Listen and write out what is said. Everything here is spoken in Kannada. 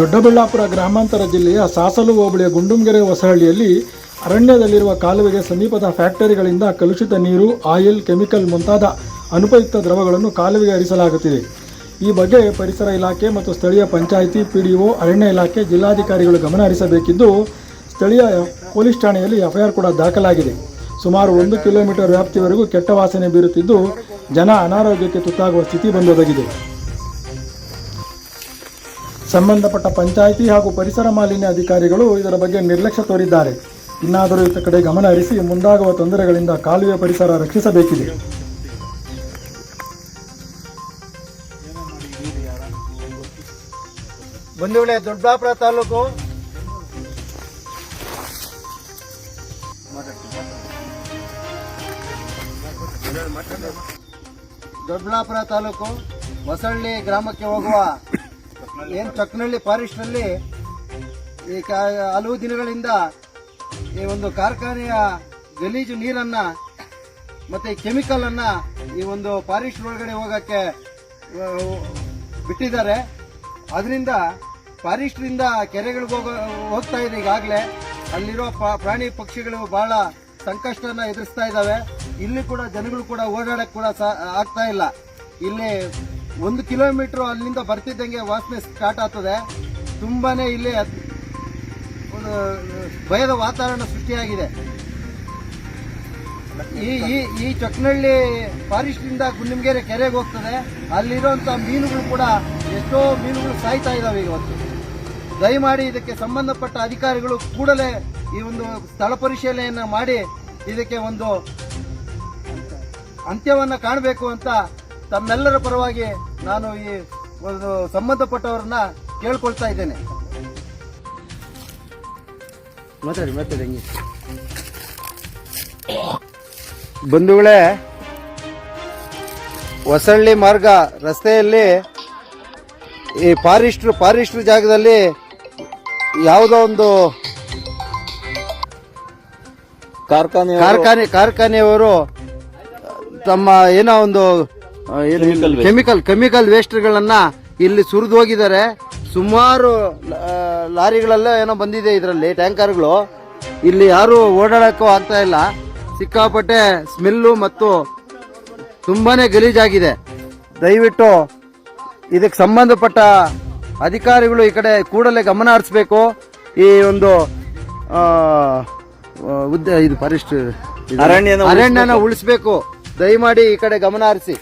ದೊಡ್ಡಬಳ್ಳಾಪುರ ಗ್ರಾಮಾಂತರ ಜಿಲ್ಲೆಯ ಸಾಸಲು ಹೋಬಳಿಯ ಗುಂಡುಂಗೆರೆ ಹೊಸಹಳ್ಳಿಯಲ್ಲಿ ಅರಣ್ಯದಲ್ಲಿರುವ ಕಾಲುವೆಗೆ ಸಮೀಪದ ಫ್ಯಾಕ್ಟರಿಗಳಿಂದ ಕಲುಷಿತ ನೀರು, ಆಯಿಲ್, ಕೆಮಿಕಲ್ ಮುಂತಾದ ಅನುಪಯುಕ್ತ ದ್ರವಗಳನ್ನು ಕಾಲುವೆಗೆ ಹರಿಸಲಾಗುತ್ತಿದೆ. ಈ ಬಗ್ಗೆ ಪರಿಸರ ಇಲಾಖೆ ಮತ್ತು ಸ್ಥಳೀಯ ಪಂಚಾಯಿತಿ, ಪಿಡಿಒ, ಅರಣ್ಯ ಇಲಾಖೆ ಜಿಲ್ಲಾಧಿಕಾರಿಗಳು ಗಮನ ಹರಿಸಬೇಕಿದ್ದು, ಸ್ಥಳೀಯ ಪೊಲೀಸ್ ಠಾಣೆಯಲ್ಲಿ ಎಫ್ಐಆರ್ ಕೂಡ ದಾಖಲಾಗಿದೆ. ಸುಮಾರು ಒಂದು ಕಿಲೋಮೀಟರ್ ವ್ಯಾಪ್ತಿವರೆಗೂ ಕೆಟ್ಟ ವಾಸನೆ ಬೀರುತ್ತಿದ್ದು, ಜನ ಅನಾರೋಗ್ಯಕ್ಕೆ ತುತ್ತಾಗುವ ಸ್ಥಿತಿ ಬಂದೊದಗಿದೆ. ಸಂಬಂಧಪಟ್ಟ ಪಂಚಾಯಿತಿ ಹಾಗೂ ಪರಿಸರ ಮಾಲಿನ್ಯ ಅಧಿಕಾರಿಗಳು ಇದರ ಬಗ್ಗೆ ನಿರ್ಲಕ್ಷ್ಯ ತೋರಿದ್ದಾರೆ. ಇನ್ನಾದರೂ ಇತ್ತ ಕಡೆ ಗಮನ ಹರಿಸಿ ಮುಂದಾಗುವ ತೊಂದರೆಗಳಿಂದ ಕಾಲುವೆ ಪರಿಸರ ರಕ್ಷಿಸಬೇಕಿದೆ. ಬಂಧುಗಳೇ ದೊಡ್ಡಾಪುರ ತಾಲೂಕು. ದೊಡ್ಡಾಪುರ ತಾಲೂಕು, ಹೊಸಳ್ಳಿ ಗ್ರಾಮಕ್ಕೆ ಹೋಗುವ ಏನು ಚಕ್ನಳ್ಳಿ ಫಾರೆಸ್ಟ್ನಲ್ಲಿ ಈ ಹಲವು ದಿನಗಳಿಂದ ಈ ಒಂದು ಕಾರ್ಖಾನೆಯ ಗಲೀಜು ನೀರನ್ನ ಮತ್ತೆ ಕೆಮಿಕಲ್ ಅನ್ನ ಈ ಒಂದು ಫಾರೆಸ್ಟ್ ಒಳಗಡೆ ಹೋಗಕ್ಕೆ ಬಿಟ್ಟಿದ್ದಾರೆ. ಅದರಿಂದ ಫಾರೆಸ್ಟ್ರಿಂದ ಕೆರೆಗಳಿಗೆ ಹೋಗೋ, ಹೋಗ್ತಾ ಇದೆ ಈಗಾಗಲೇ. ಅಲ್ಲಿರೋ ಪ್ರಾಣಿ ಪಕ್ಷಿಗಳು ಬಹಳ ಸಂಕಷ್ಟನ ಎದುರಿಸ್ತಾ ಇದ್ದಾವೆ. ಇಲ್ಲಿ ಕೂಡ ಜನಗಳು ಕೂಡ ಓಡಾಡಕ್ಕೆ ಕೂಡ ಸಾ- ಆಗ್ತಾ ಇಲ್ಲ. ಇಲ್ಲಿ ಒಂದು ಕಿಲೋಮೀಟರ್ ಅಲ್ಲಿಂದ ಬರ್ತಿದ್ದಂಗೆ ವಾಸನೆ ಸ್ಟಾರ್ಟ್ ಆಗ್ತದೆ. ತುಂಬಾನೇ ಇಲ್ಲಿ ಒಂದು, ಭಯದ ವಾತಾವರಣ ಸೃಷ್ಟಿಯಾಗಿದೆ. ಈ ಈ ಈ ಚೊಕ್ನಹಳ್ಳಿ ಫಾರೆಸ್ಟ್ ಇಂದ ಗುಂಡಿಮಗೆರೆ ಕೆರೆಗೆ ಹೋಗ್ತದೆ. ಅಲ್ಲಿರುವಂಥ ಮೀನುಗಳು ಕೂಡ ಎಷ್ಟೋ ಮೀನುಗಳು ಸಾಯ್ತಾ ಇದಾವೆ ಇವತ್ತು ದಯಮಾಡಿ ಇದಕ್ಕೆ ಸಂಬಂಧಪಟ್ಟ ಅಧಿಕಾರಿಗಳು ಕೂಡಲೇ ಈ ಒಂದು ಸ್ಥಳ ಪರಿಶೀಲನೆಯನ್ನ ಮಾಡಿ ಇದಕ್ಕೆ ಒಂದು ಅಂತ್ಯವನ್ನ ಕಾಣಬೇಕು ಅಂತ ತಮ್ಮೆಲ್ಲರ ಪರವಾಗಿ ನಾನು ಈ ಒಂದು ಸಂಬಂಧಪಟ್ಟವ್ರನ್ನ ಕೇಳ್ಕೊಳ್ತಾ ಇದ್ದೇನೆ. ಮಾತಾಡಿ ಮಾತಾಡಿ ಹಂಗೆ. ಬಂಧುಗಳೇ ಹೊಸಳ್ಳಿ ಮಾರ್ಗ ರಸ್ತೆಯಲ್ಲಿ ಈ ಫಾರೆಸ್ಟ್ ಫಾರೆಸ್ಟ್ ಜಾಗದಲ್ಲಿ ಯಾವುದೋ ಒಂದು ಕಾರ್ಖಾನೆ ಕಾರ್ಖಾನೆ ಕಾರ್ಖಾನೆಯವರು ತಮ್ಮ ಏನೋ ಒಂದು ಕೆಮಿಕಲ್ ಕೆಮಿಕಲ್ ವೇಸ್ಟ್ಗಳನ್ನ ಇಲ್ಲಿ ಸುರಿದು ಹೋಗಿದ್ದಾರೆ. ಸುಮಾರು ಲಾರಿಗಳಲ್ಲೇ ಏನೋ ಬಂದಿದೆ ಇದರಲ್ಲಿ ಟ್ಯಾಂಕರ್ಗಳು. ಇಲ್ಲಿ ಯಾರು ಓಡಾಡಕ್ಕೂ ಆಗ್ತಾ ಇಲ್ಲ. ಸಿಕ್ಕಾಪಟ್ಟೆ ಸ್ಮೆಲ್ಲು ಮತ್ತು ತುಂಬಾನೇ ಗಲೀಜಾಗಿದೆ. ದಯವಿಟ್ಟು ಇದಕ್ಕೆ ಸಂಬಂಧಪಟ್ಟ ಅಧಿಕಾರಿಗಳು ಈ ಕಡೆ ಕೂಡಲೇ ಗಮನ ಹರಿಸ್ಬೇಕು. ಈ ಒಂದು ಉದ್ದ ಇದು ಫಾರೆಸ್ಟ್ ಅರಣ್ಯನ ಅರಣ್ಯನ ಉಳಿಸ್ಬೇಕು. ದಯಮಾಡಿ ಈ ಕಡೆ ಗಮನ ಹರಿಸಿ.